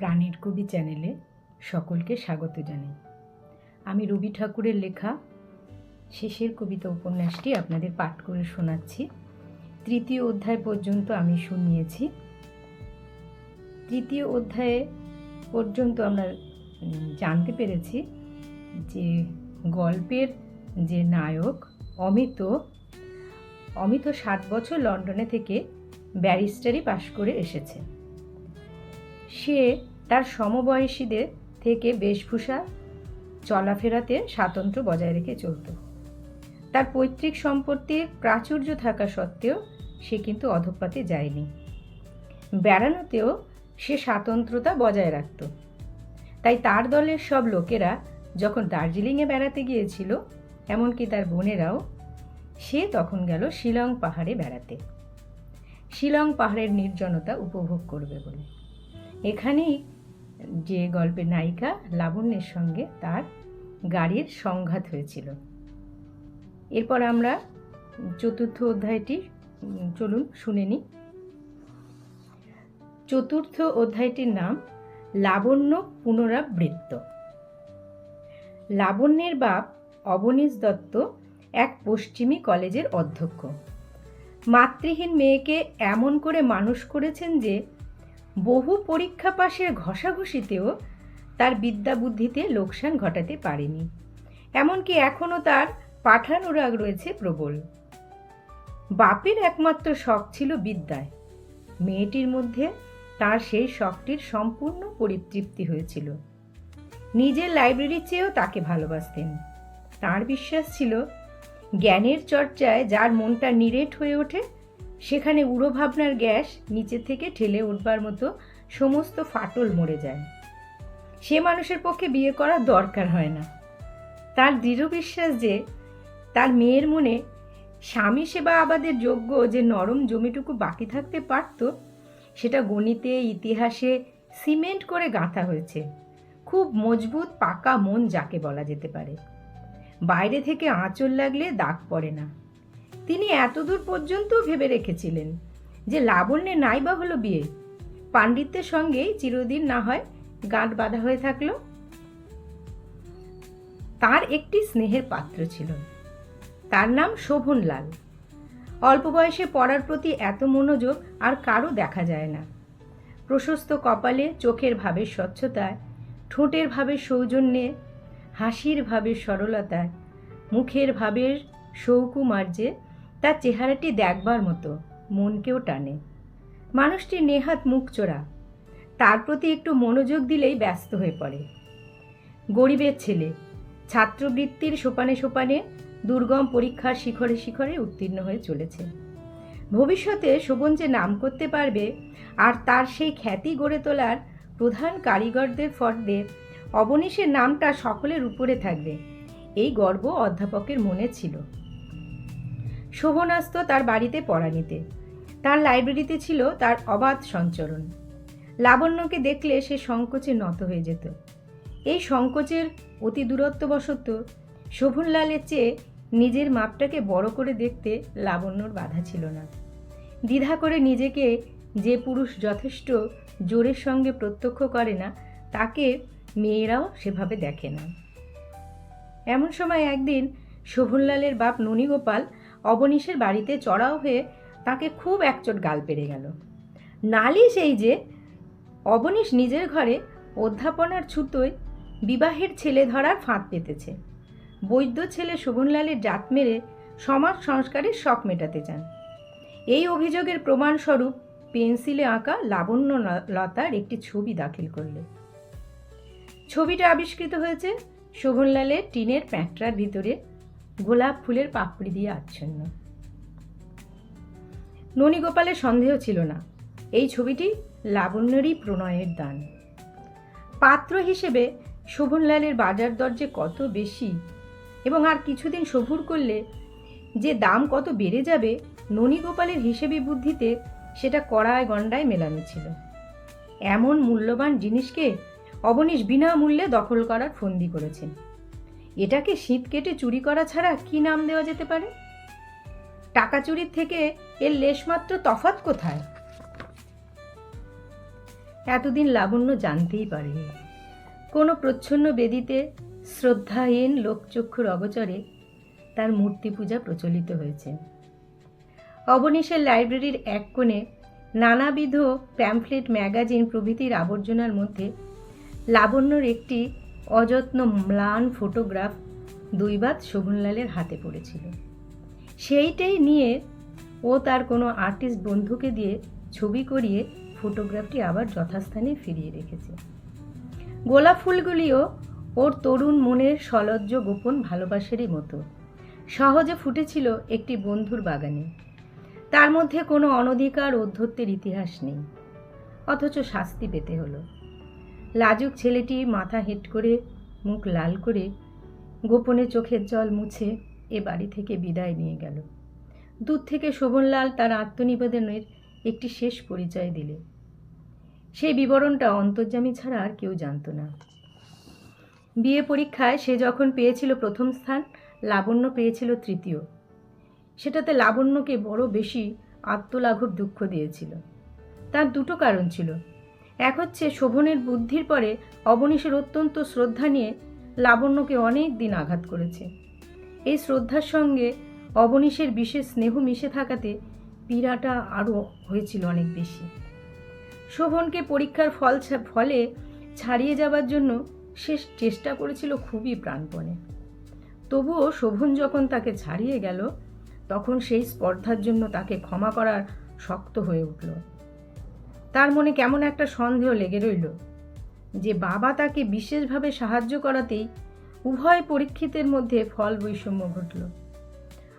প্রাণের কবি চ্যানেলে সকলকে স্বাগত জানাই। আমি রবি ঠাকুরের লেখা শেষের কবিতা উপন্যাসটি আপনাদের পাঠ করে শোনাচ্ছি। তৃতীয় অধ্যায় পর্যন্ত আমি শুনিয়েছি। তৃতীয় অধ্যায়ে পর্যন্ত আমরা জানতে পেরেছি যে গল্পের যে নায়ক অমিত অমিত সাত বছর লন্ডনে থেকে ব্যারিস্টারি পাশ করে এসেছে। সে তার সমবয়সীদের থেকে বেশভূষা চলাফেরাতে স্বাতন্ত্র্য বজায় রেখে চলত। তার পৈতৃক সম্পত্তির প্রাচুর্য থাকা সত্ত্বেও সে কিন্তু অধপাতে যায়নি। বেড়ানোতেও সে স্বাতন্ত্রতা বজায় রাখত। তাই তার দলের সব লোকেরা যখন দার্জিলিংয়ে বেড়াতে গিয়েছিল, এমনকি তার বোনেরাও, সে তখন গেল শিলং পাহাড়ে বেড়াতে। শিলং পাহাড়ের নির্জনতা উপভোগ করবে বলে। এখানেই যে গল্পের নায়িকা লাবণ্যের সঙ্গে তার গাড়ির সংঘাত হয়েছিল। এরপর আমরা চতুর্থ অধ্যায়টি চলুন শুনে নিই। চতুর্থ অধ্যায়টির নাম লাবণ্য পুনরাবৃত্ত। লাবণ্যের বাপ অবনীশ দত্ত এক পশ্চিমী কলেজের অধ্যক্ষ। মাতৃহীন মেয়েকে এমন করে মানুষ করেছেন যে বহু পরীক্ষা পাশের ঘষাঘষিতেও তার বিদ্যা বুদ্ধিতে লোকসান ঘটাতে পারেনি। এমনকি এখনও তার পাঠানুরাগ রয়েছে প্রবল। বাপের একমাত্র শখ ছিল বিদ্যায়। মেয়েটির মধ্যে তার সেই শখটির সম্পূর্ণ পরিতৃপ্তি হয়েছিল। নিজের লাইব্রেরির চেয়েও তাকে ভালোবাসতেন। তার বিশ্বাস ছিল জ্ঞানের চর্চায় যার মনটা নিরেট হয়ে ওঠে সেখানে উড়ো ভাবনার গ্যাস নিচে থেকে ঠেলে উঠবার মতো সমস্ত ফাটল মরে যায়। সে মানুষের পক্ষে বিয়ে করার দরকার হয় না। তার দৃঢ় বিশ্বাস যে তার মেয়ের মনে স্বামী সেবা আবাদের যোগ্য যে নরম জমিটুকু বাকি থাকতে পারত, সেটা গণিতে, ইতিহাসে সিমেন্ট করে গাঁথা হয়েছে। খুব মজবুত পাকা মন যাকে বলা যেতে পারে। বাইরে থেকে আঁচল লাগলে দাগ পড়ে না। তিনি এতদূর পর্যন্ত ভেবে রেখেছিলেন যে লাবণ্যে নাই বা হলো বিয়ে। পাণ্ডিত্যের সঙ্গেই চিরদিন না হয় গাঁট বাঁধা হয়ে থাকল। তার একটি স্নেহের পাত্র ছিল। তার নাম শোভনলাল। অল্প বয়সে পড়ার প্রতি এত মনোযোগ আর কারও দেখা যায় না। প্রশস্ত কপালে, চোখের ভাবের স্বচ্ছতায়, ঠোঁটের ভাবের সৌজন্যে, হাসির ভাবের সরলতায়, মুখের ভাবের সৌকুমার্যে তার চেহারাটি দেখবার মতো, মনকেও টানে। মানুষটি নেহাত মুখ চোরা তার প্রতি একটু মনোযোগ দিলেই ব্যস্ত হয়ে পড়ে। গরিবের ছেলে, ছাত্রবৃত্তির সোপানে সোপানে দুর্গম পরীক্ষার শিখরে শিখরে উত্তীর্ণ হয়ে চলেছে। ভবিষ্যতে শোভন যে নাম করতে পারবে, আর তার সেই খ্যাতি গড়ে তোলার প্রধান কারিগরদের ফর্দে অবনীশের নামটা সকলের উপরে থাকবে। এই গর্ব অধ্যাপকের মনে ছিল। শোভন আসত তার বাড়িতে পড়া নিতে। তার লাইব্রেরিতে ছিল তার অবাধ সঞ্চরণ। লাবণ্যকে দেখলে সে সংকোচে নত হয়ে যেত। এই সংকোচের অতি দূরত্ববশত শোভনলালের চেয়ে নিজের মাপটাকে বড় করে দেখতে লাবণ্যর বাধা ছিল না। দ্বিধা করে নিজেকে যে পুরুষ যথেষ্ট জোরের সঙ্গে প্রত্যক্ষ করে না, তাকে মেয়েরাও সেভাবে দেখে না। এমন সময় একদিন শোভনলালের বাপ ননীগোপাল অবনীশের বাড়িতে চড়াও হয়ে তাকে খুব একচোট গাল পেরে গেল। নালিশ এই যে, অবনীশ নিজের ঘরে অধ্যাপনার ছুতোয় বিবাহের ছেলে ধরার ফাঁদ পেতেছে। বৈদ্য ছেলে শোভনলালের জাত মেরে সমাজ সংস্কারের শখ মেটাতে চান। এই অভিযোগের প্রমাণস্বরূপ পেন্সিলে আঁকা লাবণ্য লতার একটি ছবি দাখিল করলে। ছবিটা আবিষ্কৃত হয়েছে শোভনলালের টিনের প্যাঁটরার ভিতরে গোলাপ ফুলের পাপড়ি দিয়ে আচ্ছন্ন। ননীগোপালের সন্দেহ ছিল না। এই ছবিটি লাবণ্যেরই প্রণয়ের দান। পাত্র হিসেবে শোভনলালের বাজার দর যে কত বেশি এবং আর কিছুদিন সবুর করলে যে দাম কত বেড়ে যাবে, ননীগোপালের হিসেবে বুদ্ধিতে সেটা কড়ায় গণ্ডায় মেলানো ছিল। এমন মূল্যবান জিনিসকে অবনীশ বিনামূল্যে দখল করার ফন্দি করেছেন। এটাকে শীত কেটে চুরি করা ছাড়া কি নাম দেওয়া যেতে পারে? টাকা চুরির থেকে এর লেশমাত্র তফাৎ কোথায়? এতদিন লাবণ্য জানতেই পারেনি। কোনো প্রচ্ছন্ন বেদিতে শ্রদ্ধাহীন লোকচক্ষুর অগচরে তার মূর্তি পূজা প্রচলিত হয়েছে। অবনীশের লাইব্রেরির এক কোণে নানাবিধ প্যাম্ফলেট, ম্যাগাজিন প্রভৃতির আবর্জনার মধ্যে লাবণ্যর একটি অযত্ন ম্লান ফটোগ্রাফ দুইবাত শোভনলালের হাতে পড়েছিল। সেইটাই নিয়ে ও তার কোনো আর্টিস্ট বন্ধুকে দিয়ে ছবি করিয়ে ফটোগ্রাফটি আবার যথাস্থানে ফিরিয়ে রেখেছে। গোলাপ ফুলগুলিও ওর তরুণ মনের সলজ্জ গোপন ভালোবাসারই মতো। সহজে ফুটেছিল একটি বন্ধুর বাগানে। তার মধ্যে কোনো অনধিকার অধ্যত্বের ইতিহাস নেই। অথচ শাস্তি পেতে হলো। লাজুক ছেলেটি মাথা হেট করে মুখ লাল করে গোপনে চোখের জল মুছে এ বাড়ি থেকে বিদায় নিয়ে গেল। দূর থেকে শোভনলাল তার আত্মনিবেদনের একটি শেষ পরিচয় দিলে। সেই বিবরণটা অন্তর্যামী ছাড়া আর কেউ জানতো না। বিয়ে পরীক্ষায় সে যখন পেয়েছিল প্রথম স্থান, লাবণ্য পেয়েছিল তৃতীয়। সেটাতে লাবণ্যকে বড় বেশি আত্মলাঘব দুঃখ দিয়েছিল। তার দুটো কারণ ছিল। এক হচ্ছে শোভনের বুদ্ধির পরে অবনীশের অত্যন্ত শ্রদ্ধা নিয়ে লাবণ্যকে অনেক দিন আঘাত করেছে। এই শ্রদ্ধার সঙ্গে অবনীশের বিশেষ স্নেহ মিশে থাকাতে পীড়াটা আরও হয়েছিল অনেক বেশি। শোভনকে পরীক্ষার ফল ফলে ছাড়িয়ে যাবার জন্য সে চেষ্টা করেছিল খুবই প্রাণপণে। তবুও শোভন যখন তাকে ছাড়িয়ে গেল, তখন সেই স্পর্ধার জন্য তাকে ক্ষমা করার শক্ত হয়ে উঠল। তার মনে কেমন একটা সন্দেহ লেগে রইল যে বাবা তাকে বিশেষভাবে সাহায্য করাতেই উভয় পরীক্ষিতের মধ্যে ফল বৈষম্য ঘটল।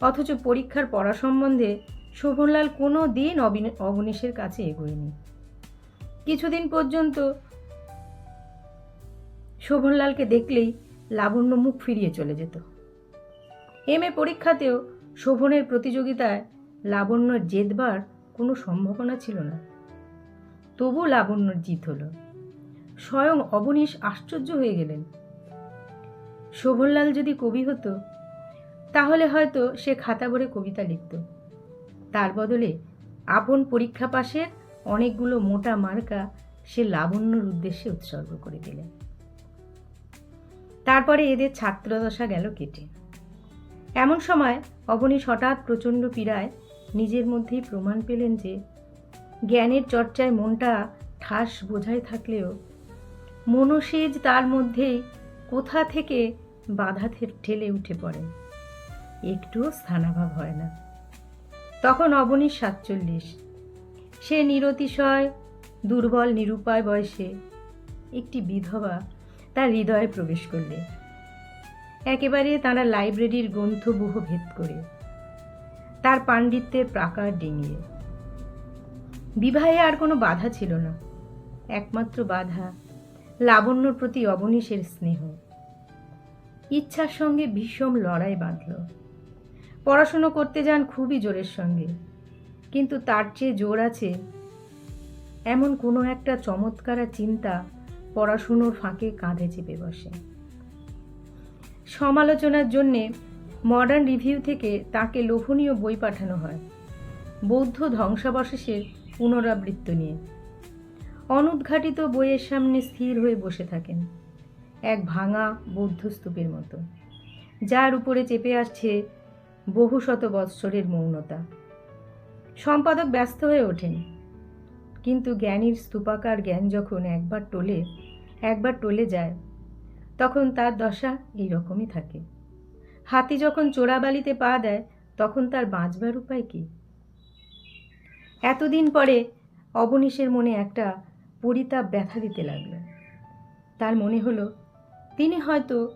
অথচ পরীক্ষার পড়া সম্বন্ধে শোভনলাল কোনো দিন অবিন- অবনীশের কাছে এগোয়নি। কিছুদিন পর্যন্ত শোভনলালকে দেখলেই লাবণ্য মুখ ফিরিয়ে চলে যেত। এম এ পরীক্ষাতেও শোভনের প্রতিযোগিতায় লাবণ্যর জেতবার কোনো সম্ভাবনা ছিল না। তবু লাবণ্যর জিত হলো। স্বয়ং অবনীশ আশ্চর্য হয়ে গেলেন। শোভনলাল যদি কবি হতো, তাহলে হয়তো সে খাতা ভরে কবিতা লিখত। তার বদলে আপন পরীক্ষা পাশের অনেকগুলো মোটা মার্কা সে লাবণ্যর উদ্দেশ্যে উৎসর্গ করে দিলেন। তারপরে এদের ছাত্রদশা গেল কেটে। এমন সময় অবনীশ হঠাৎ প্রচণ্ড পীড়ায় নিজের মধ্যেই প্রমাণ পেলেন যে জ্ঞানের চর্চায় মনটা ঠাস বোঝায় থাকলেও, মনসেজ তার মধ্যেই কোথা থেকে বাধা ঠেলে উঠে পড়েন একটুও স্থানাভাব হয় না। তখন অবনীশ সাতচল্লিশ। সে নিরতিশয়, দুর্বল, নিরুপায় বয়সে একটি বিধবা তার হৃদয়ে প্রবেশ করলে। একেবারে তারা লাইব্রেরির গ্রন্থবুহ ভেদ করে। তার পাণ্ডিত্যের প্রাকার ডিঙিয়ে। বিবাহে আর কোনো বাধা ছিল না। একমাত্র বাধা লাবণ্যর প্রতি অবনীশের স্নেহ। ইচ্ছার সঙ্গে ভীষণ লড়াই বাঁধল। পড়াশুনো করতে যান খুবই জোরের সঙ্গে, কিন্তু তার চেয়ে জোর আছে এমন কোনো একটা চমৎকারা চিন্তা পড়াশুনোর ফাঁকে কাঁধে চেপে বসে। সমালোচনার জন্যে মডার্ন রিভিউ থেকে তাকে লোভনীয় বই পাঠানো হয়। বৌদ্ধ ধ্বংসাবশেষের পুনরাবৃত্ত নিয়ে। অনুদ্ঘাটিত বইয়ের সামনে স্থির হয়ে বসে থাকেন, এক ভাঙা বৌদ্ধ স্তূপের মতো, যার উপরে চেপে আসছে বহু শত বৎসরের মৌনতা। সম্পাদক ব্যস্ত হয়ে ওঠেন, কিন্তু জ্ঞানীর স্তূপাকার জ্ঞান যখন একবার টলে একবার টলে যায়, তখন তার দশা এই রকমই থাকে। হাতি যখন চোরাবালিতে পা দেয়, তখন তার বাঁচবার উপায় কি? এতদিন পরে অবনীশের মনে একটা পরিতাপ ব্যথা দিতে লাগল। তার মনে হলো, তিনি হয়তো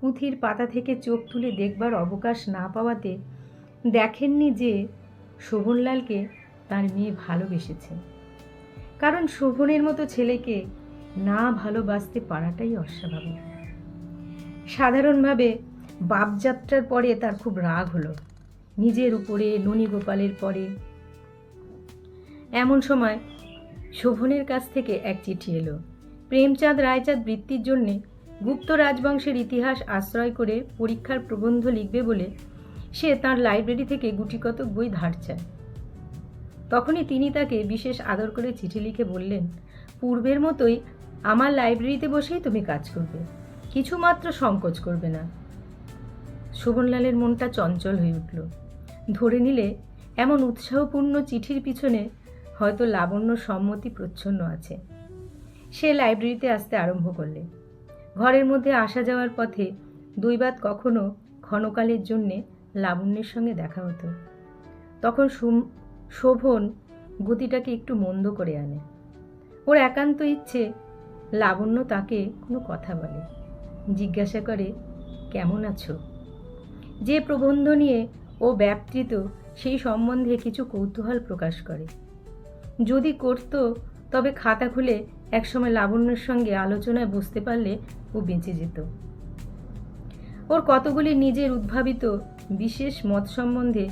পুঁথির পাতা থেকে চোখ তুলে দেখবার অবকাশ না পাওয়াতে দেখেননি যে শোভনলালকে তার মেয়ে ভালোবেসেছে। কারণ শোভনের মতো ছেলেকে না ভালোবাসতে পারাটাই অস্বাভাবিক। সাধারণভাবে বাপযাত্রার পরে তার খুব রাগ হলো। নিজের উপরে ননী গোপালের পরে এমন সময় শোভনের কাছ থেকে এক চিঠি এলো। প্রেমচাঁদ রায়চাঁদ বৃত্তির জন্যে গুপ্ত রাজবংশের ইতিহাস আশ্রয় করে পরীক্ষার প্রবন্ধ লিখবে বলে সে তার লাইব্রেরি থেকে গুটিকতক বই ধার চায়। তখনই তিনি তাকে বিশেষ আদর করে চিঠি লিখে বললেন, পূর্বের মতোই আমার লাইব্রেরিতে বসেই তুমি কাজ করবে, কিছুমাত্র সংকোচ করবে না। শোভনলালের মনটা চঞ্চল হয়ে উঠল। ধরে নিলে, এমন উৎসাহপূর্ণ চিঠির পিছনে হয়তো লাবণ্য সম্মতি প্রচ্ছন্ন আছে। সে লাইব্রেরিতে আসতে আরম্ভ করলে। ঘরের মধ্যে আসা যাওয়ার পথে দুইবাত কখনো ক্ষণকালের জন্যে লাবণ্যের সঙ্গে দেখা হতো। তখন শোভন গতিটাকে একটু মন্দ করে আনে। ওর একান্ত ইচ্ছে লাবণ্য তাকে কোনো কথা বলে। জিজ্ঞাসা করে, কেমন আছো? যে প্রবন্ধ নিয়ে ও ব্যাপৃত সেই সম্বন্ধে কিছু কৌতূহল প্রকাশ করে। যদি করত, তবে খাতা খুলে একসময় লাবণ্যের সঙ্গে আলোচনায় বসতে পারলে ও বেঁচে যেত। ওর কতগুলি নিজের উদ্ভাবিত, বিশেষ মত সম্বন্ধে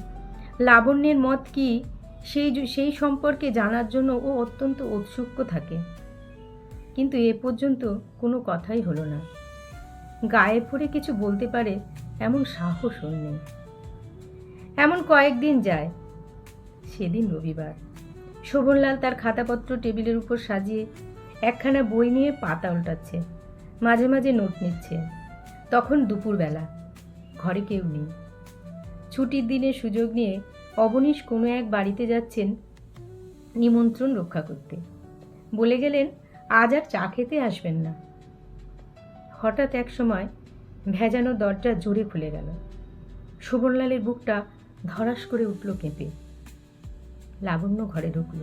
লাবণ্যের মত কি, সেই সেই সম্পর্কে জানার জন্য ও অত্যন্ত উৎসুক থাকে। কিন্তু এ পর্যন্ত কোনো কথাই হলো না। গায়ে পড়ে কিছু বলতে পারে এমন সাহস নেই। এমন কয়েকদিন যায়। সেদিন রবিবার। শোভনলাল তার খাতাপত্র টেবিলের উপর সাজিয়ে একখানা বই নিয়ে পাতা উল্টাচ্ছে, মাঝে মাঝে নোট নিচ্ছে। তখন দুপুরবেলা, ঘরে কেউ নেই। ছুটির দিনে সুযোগ নিয়ে অবনীশ কোনো এক বাড়িতে যাচ্ছেন নিমন্ত্রণ রক্ষা করতে। বলে গেলেন, আজ আর চা খেতে আসবেন না। হঠাৎ এক সময় ভেজানো দরজা জোরে খুলে গেল। শোভনলালের বুকটা ধরাস করে উঠল কেঁপে। লাবণ্য ঘরে ঢুকল।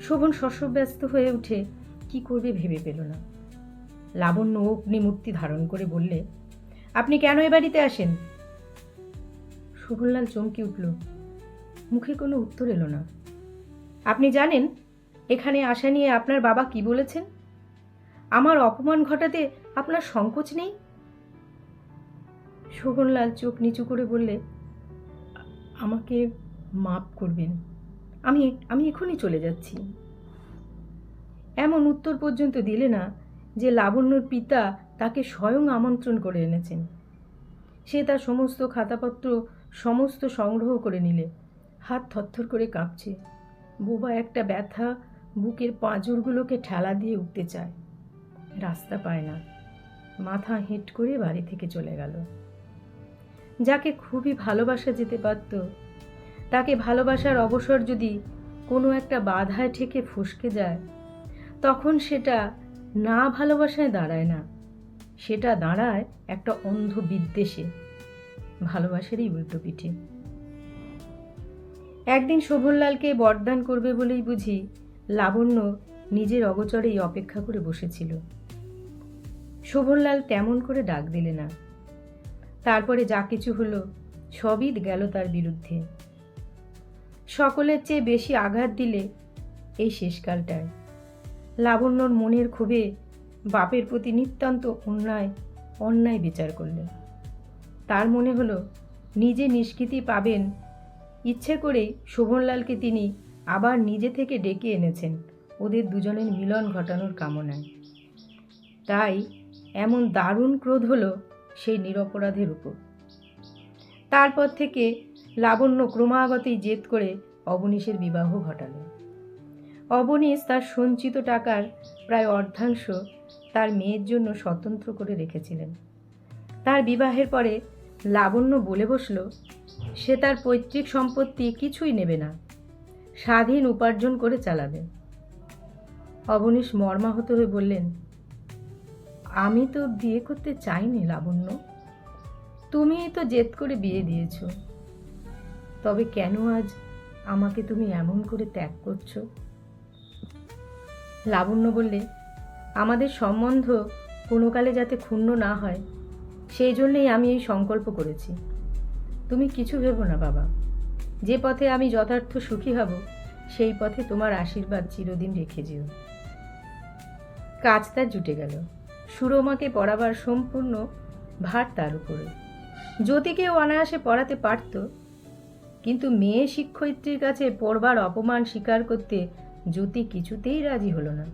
শোভন শস্যব্যস্ত হয়ে উঠে, কি করবে ভেবে পেল না? লাবণ্য অগ্নিমূর্তি ধারণ করে বললে, আপনি কেন এ বাড়িতে আসেন? শোভনলাল চমকে উঠল, মুখে কোনো উত্তর এলো না। আপনি জানেন, এখানে আসা নিয়ে আপনার বাবা কি বলেছেন? আমার অপমান ঘটাতে আপনার সংকোচ নেই? শোভনলাল চোখ নিচু করে বললে, আমাকে মাপ করবেন। আমি আমি এখনই চলে যাচ্ছি। এমন উত্তর পর্যন্ত দিলে না যে লাবণ্যর পিতা তাকে স্বয়ং আমন্ত্রণ করে এনেছেন। সে তার সমস্ত খাতাপত্র, সমস্ত সংগ্রহ করে নিলে। হাত থরথর করে কাঁপছে। বোবা একটা ব্যথা বুকের পাঁজরগুলোকে ঠেলা দিয়ে উঠতে চায়। রাস্তা পায় না। মাথা হেঁট করে বাড়ি থেকে চলে গেল। যাকে খুবই ভালোবাসা যেতে পারত তাকে ভালোবাসার অবসর যদি কোনো একটা বাধায় ঠেকে ফসকে যায়, তখন সেটা না ভালোবাসায় দাঁড়ায় না। সেটা দাঁড়ায় একটা অন্ধ বিদ্বেষে। ভালোবাসারই উল্টো পিঠে। একদিন শোভনলালকে বরদান করবে বলেই বুঝি লাবণ্য নিজের অগচরেই অপেক্ষা করে বসেছিল। শোভনলাল তেমন করে ডাক দিলে না। তারপরে যা কিছু হলো সবই গেল তার বিরুদ্ধে। সকলের চেয়ে বেশি আঘাত দিলে এই শেষকালটায়। লাবণ্যর মনের ক্ষোভে বাপের প্রতি নিতান্ত অন্যায় অন্যায় বিচার করলেন। তার মনে হলো, নিজে নিষ্কৃতি পাবেন। ইচ্ছে করেই শোভনলালকে তিনি আবার নিজে থেকে ডেকে এনেছেন ওদের দুজনের মিলন ঘটানোর কামনায়। তাই এমন দারুণ ক্রোধ হলো সেই নিরপরাধের উপর। তারপর থেকে লাবণ্য ক্রমাগতই জেদ করে অবনীশের বিবাহ ঘটালো। অবনীশ তার সঞ্চিত টাকার প্রায় অর্ধাংশ তার মেয়ের জন্য স্বতন্ত্র করে রেখেছিলেন। তার বিবাহের পরে লাবণ্য বলে বসল, সে তার পৈতৃক সম্পত্তি কিছুই নেবে না, স্বাধীন উপার্জন করে চালাবে। অবনীশ মর্মাহত হয়ে বললেন, আমি তো বিয়ে করতে চাইনি লাবণ্য। তুমিই তো জেদ করে বিয়ে দিয়েছ। তবে কেন আজ আমাকে তুমি এমন করে ত্যাগ করছ? লাবণ্য বললে, আমাদের সম্বন্ধ কোনো কালে যাতে ক্ষুণ্ণ না হয়, সেই জন্যেই আমি এই সংকল্প করেছি। তুমি কিছু ভেবো না, বাবা। যে পথে আমি যথার্থ সুখী হব, সেই পথে তোমার আশীর্বাদ চিরদিন রেখে যেও। কাজ তার জুটে গেল। সুরমাকে পড়াবার সম্পূর্ণ ভার তার উপরে। জ্যোতিকেও অনায়াসে পড়াতে পারত কিন্তু মেয়ে শিক্ষয়িত্রীর কাছে পড়বার অপমান স্বীকার করতে জ্যোতি কিছুতেই রাজি হলো না।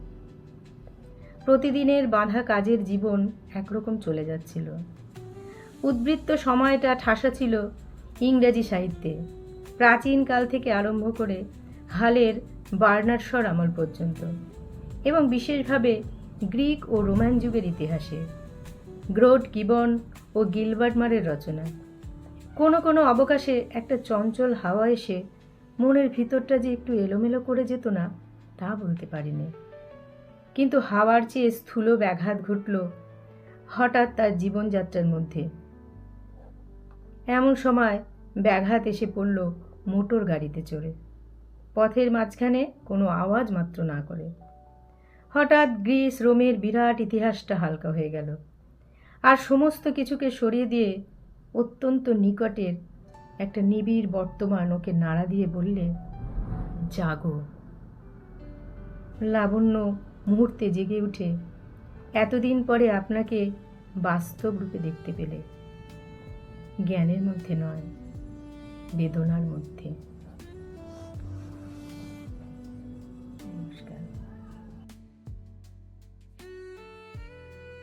প্রতিদিনের বাঁধা কাজের জীবন একরকম চলে যাচ্ছিল। উদ্বৃত্ত সময়টা ঠাসা ছিল ইংরেজি সাহিত্যে। প্রাচীনকাল থেকে আরম্ভ করে হালের বার্নার্সর আমল পর্যন্ত এবং বিশেষভাবে গ্রিক ও রোমান যুগের ইতিহাসে। গ্রোড গিবন ও গিলবার্টমারের রচনা। কোনো কোনো অবকাশে একটা চঞ্চল হাওয়া এসে মনের ভিতরটা যে একটু এলোমেলো করে যেত না, তা বলতে পারিনি। কিন্তু হাওয়ার চেয়ে স্থূল ব্যাঘাত ঘটল হঠাৎ তার জীবনযাত্রার মধ্যে। এমন সময় ব্যাঘাত এসে পড়ল মোটর গাড়িতে চড়ে। পথের মাঝখানে কোনো আওয়াজ মাত্র না করে। হঠাৎ গ্রিস, রোমের বিরাট ইতিহাসটা হালকা হয়ে গেল। আর সমস্ত কিছুকে সরিয়ে দিয়ে অত্যন্ত নিকটের একটা নিবিড় বর্তমান ওকে নাড়া দিয়ে বললে, জাগো। লাবণ্য মুহূর্তে জেগে উঠে এতদিন পরে আপনাকে বাস্তব রূপে দেখতে পেলে। জ্ঞানের মধ্যে নয়, বেদনার মধ্যে।